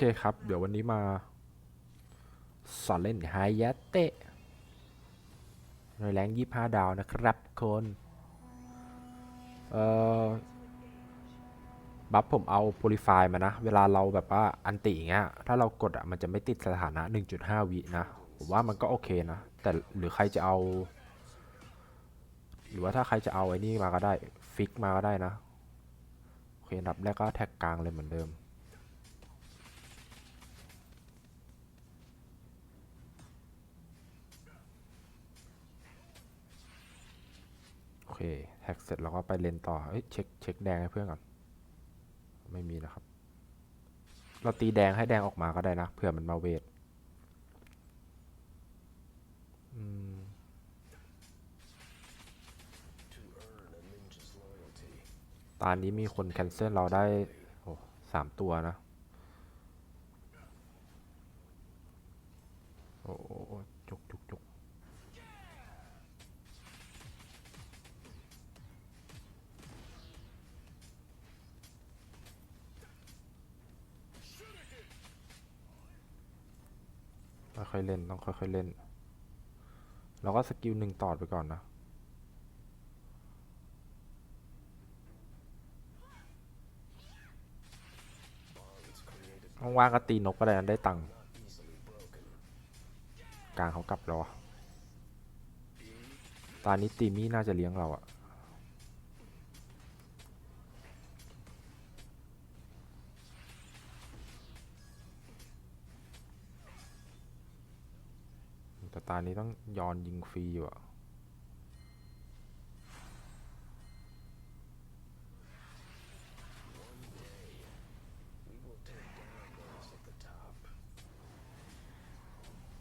โอเคครับ เดี๋ยววันนี้มาสอนเล่นไฮยะเตะในแรงยี่ห้าดาวนะครับคนเอ่อบัฟผมเอาโพลิฟายมานะ เวลาเราแบบว่าอันติอย่างเงี้ยถ้าเรากดอะมันจะไม่ติดสถานะ 1.5 วินะ ผมว่ามันก็โอเคนะ แต่หรือใครจะเอา หรือว่าถ้าใครจะเอาไอ้นี่มาก็ได้ ฟิกมาก็ได้นะ โอเคอันดับแรกก็แท็กกลางเลยเหมือนเดิม เคแท็กเสร็จเราก็ไปเลนต่อเอ้ยเช็คเช็คแดงให้เพื่อนก่อน ไม่มีนะครับ เราตีแดงให้แดงออกมาก็ได้นะเผื่อมันมาเวทตอนนี้มีคนแคนเซิลเราได้โอ้สามตัวนะ ค่อยๆเล่น ต้องค่อยๆเล่น เราก็สกิลหนึ่งตอดไปก่อนนะว่างๆก็ตีนกก็ได้นะได้ตังค์กลางเขากลับแล้วอตอนนี้ตีมี่น่าจะเลี้ยงเราอะ แต่ตอนนี้ต้องยอนยิงฟรีอยู่อะ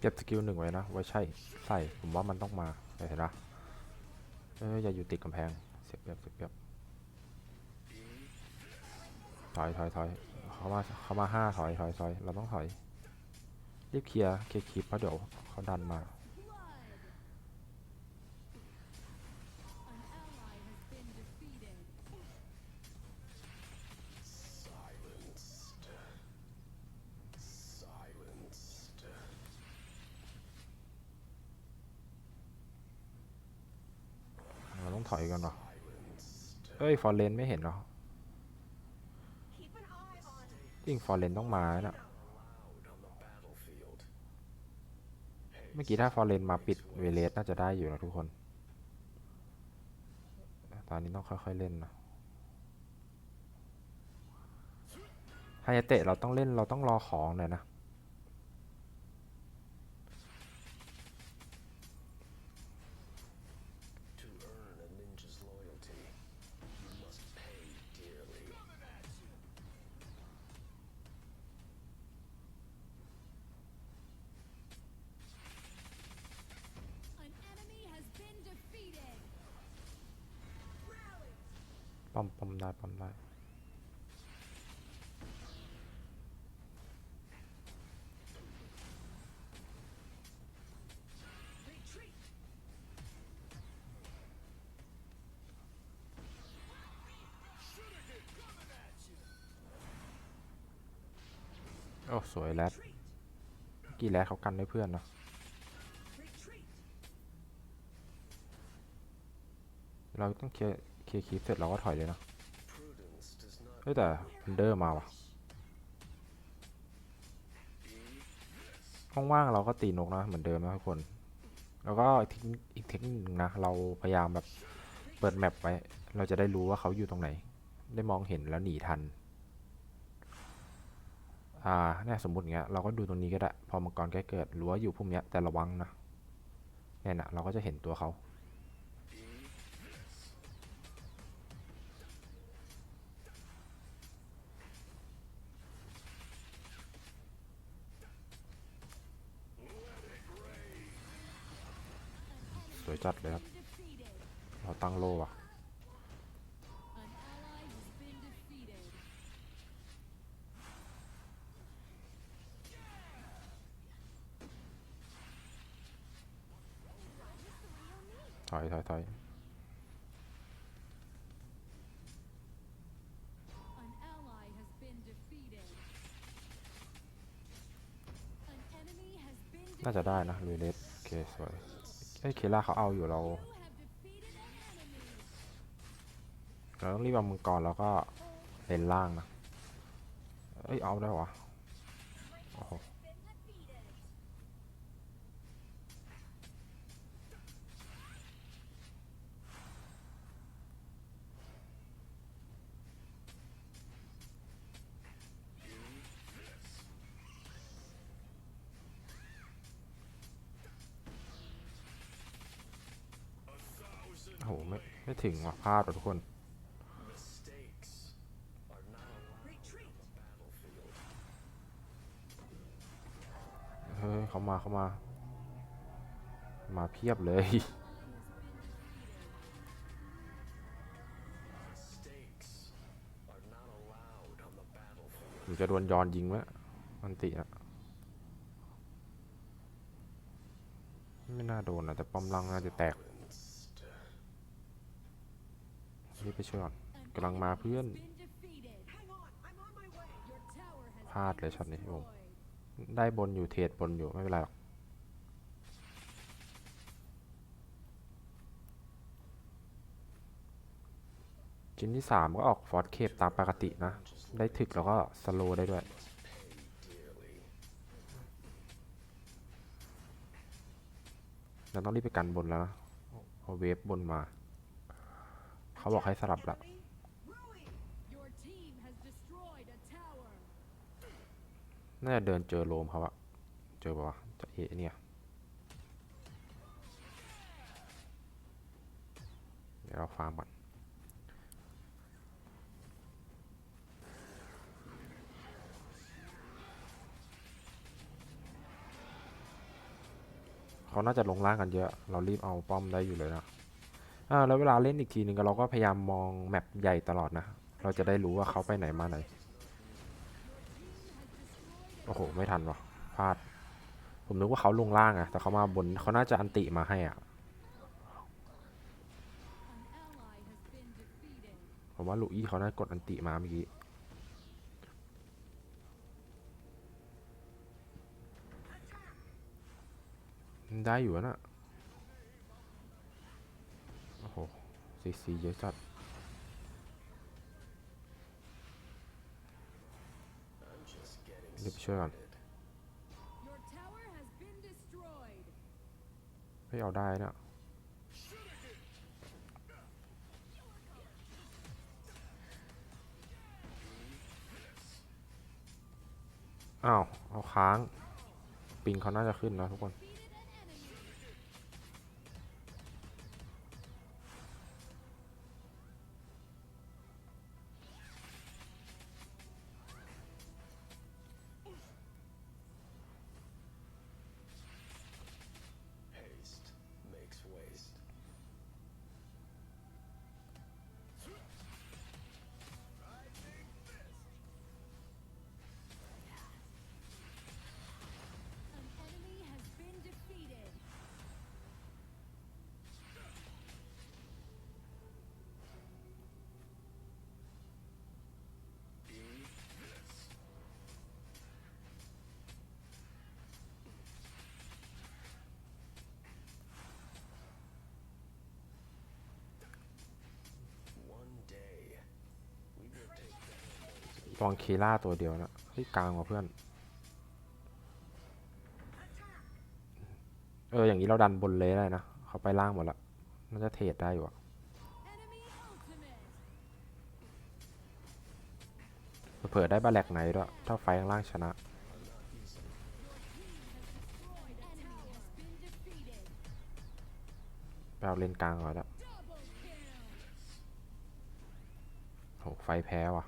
เก็บสกิลหนึ่งไว้นะ ไว้ใช่ ใส่ ผมว่ามันต้องมา เห็นนะเอ้ยอย่าอยู่ติดกำแพง เสียบเปรียบเสียบเสียบถอยถอยถอยเขามาเขามาห้าถอยถอยถอยเราต้องถอย รีบเคลียร์เคลียร์คลิปเพราะเดี๋ยวเขาดันมาเราต้องถอยกันเหรอเอ้ย ฟอร์เรนไม่เห็นเหรอจริงฟอร์เรนต้องมาแล้วนะเมื่อกี้ถ้าฟอร์เรนมาปิดเวเลสน่าจะได้อยู่นะทุกคน ตอนนี้ต้องค่อยๆเล่นนะไฮยาเตะเราต้องเล่นเราต้องรอของหน่อยนะ อมปอมได้ปอมได้โอ้ สวยแรดเมื่อกี่แรดเขากันได้เพื่อนเนอะเราต้องเคลียร์ เคลียร์คลิปเสร็จเราก็ถอยเลยนะเฮ้ยแต่เดอร์มาว่ะว่างๆเราก็ตีนกนะเหมือนเดิมนะทุกคน แล้วก็อีกเทคนิคอีกเทคนิคนึงนะเราพยายามแบบเปิดแมปไว้ เราจะได้รู้ว่าเขาอยู่ตรงไหน ได้มองเห็นแล้วหนีทัน อ่าเนี่ยสมมติอย่างเงี้ยเราก็ดูตรงนี้ก็ได้ พอมังกรใกล้เกิดรั้วอยู่พวกเนี้ยแต่ระวังนะเนี่ยนะเราก็จะเห็นตัวเขา วยจัดเลยครับ เราตั้งโลอะถอยถอยถอยน่าจะได้นะลุยเลสโอเค สวย เอ้ยเคล่าเขาเอาอยู่เราเราต้องรีบเอามังกรแล้วก็เลนล่างนะเอ้ยเอาได้วะโโอ้โหไม่ไม่ถึงว่ะพลาดว่ะทุกคน เฮ้ยเขามาเขามา มาเพียบเลยจะโดนยอนยิงไหมอันติอะไม่น่าโดนนะแต่ป้อมล่างน่าจะแตก รีบไปช่วยก่อนกำลังมาเพื่อนพลาดเลยช็อตนี้ผมได้บนอยู่เทรดบนอยู่ไม่เป็นไรหรอกชิ้นที่สามก็ออกฟอร์ดเคปตามปกตินะ ได้ถึกแล้วก็สโลได้ด้วย เราต้องรีบไปกันบนแล้วนะเพราเวฟบนมา เขาบอกให้สลับละน่าจะเดินเจอโลมเขาอะเจอปะวะจะเอะเนี่ยเดี๋ยวเราฟาร์มก่อนเขาน่าจะลงล่างกันเยอะ เรารีบเอาป้อมได้อยู่เลยนะ อ่าแล้วเวลาเล่นอีกทีหนึ่งเราก็พยายามมองแมปใหญ่ตลอดนะ เราจะได้รู้ว่าเขาไปไหนมาไหน โอ้โห ไม่ทันวะพลาด ผมนึกว่าเขาลงล่างอะแต่เขามาบนเขาน่าจะอันติมาให้อะผมว่าลูอี้เขาน่ากดอันติมาเมื่อกี้ได้อยู่นะ โอ้โห ซีซีเยอะจัดเดี๋ช่วยก่อนไม่เอาได้นะอ้าว เอาค้าง ปิงเขาน่าจะขึ้นนะทุกคน ลองเคล่าตัวเดียวนะเฮ้ยกลางว่ะเพื่อน เออ อย่างนี้เราดันบนเลยได้นะ เขาไปล่างหมดละ น่าจะเทรดได้อยู่อะเผื่อได้บาแลกไหนด้วย ถ้าไฟข้างล่างชนะ ไปเอาเลนกลางก่อนละโหไฟแพ้ว่ะ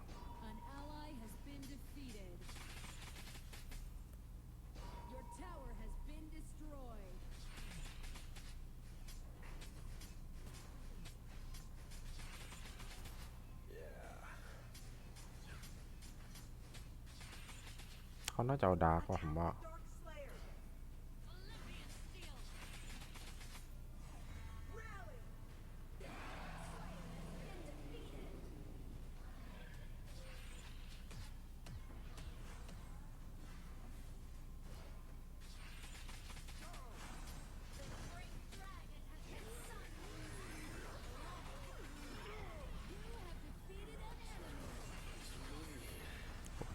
เขาน่าจะเอาดาร์กว่ะผมว่า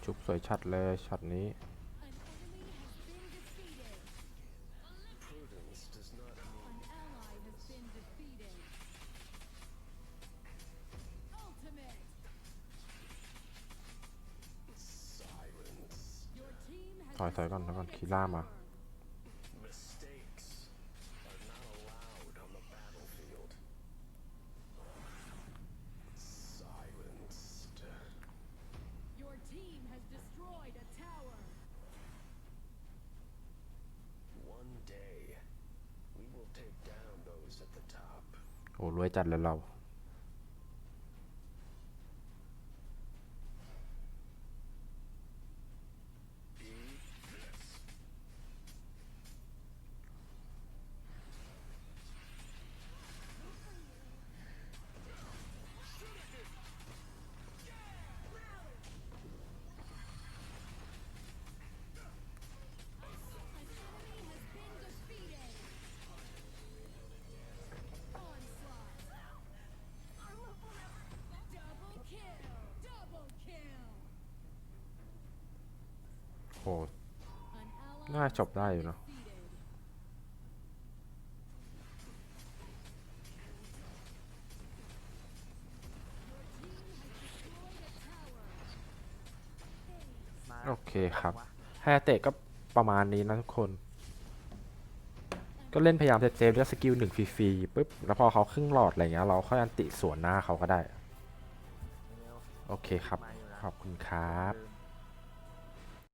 ชุบสวยชัดเลยช็อตนี้ถอยถอยก่อนถอยก่อนคีล่ามา โอ้รวยจัดแล้วเรา น่าจบได้อยู่เนอะโอเคครับไฮเตะก็ประมาณนี้นะทุกคน ก็เล่นพยายามเซฟแล้วสกิลหนึ่งฟรีๆปุ๊บ แล้วพอเขาครึ่งหลอดอะไรเงี้ย เราค่อยอันติสวนหน้าเขาก็ได้ โอเคครับ ขอบคุณครับ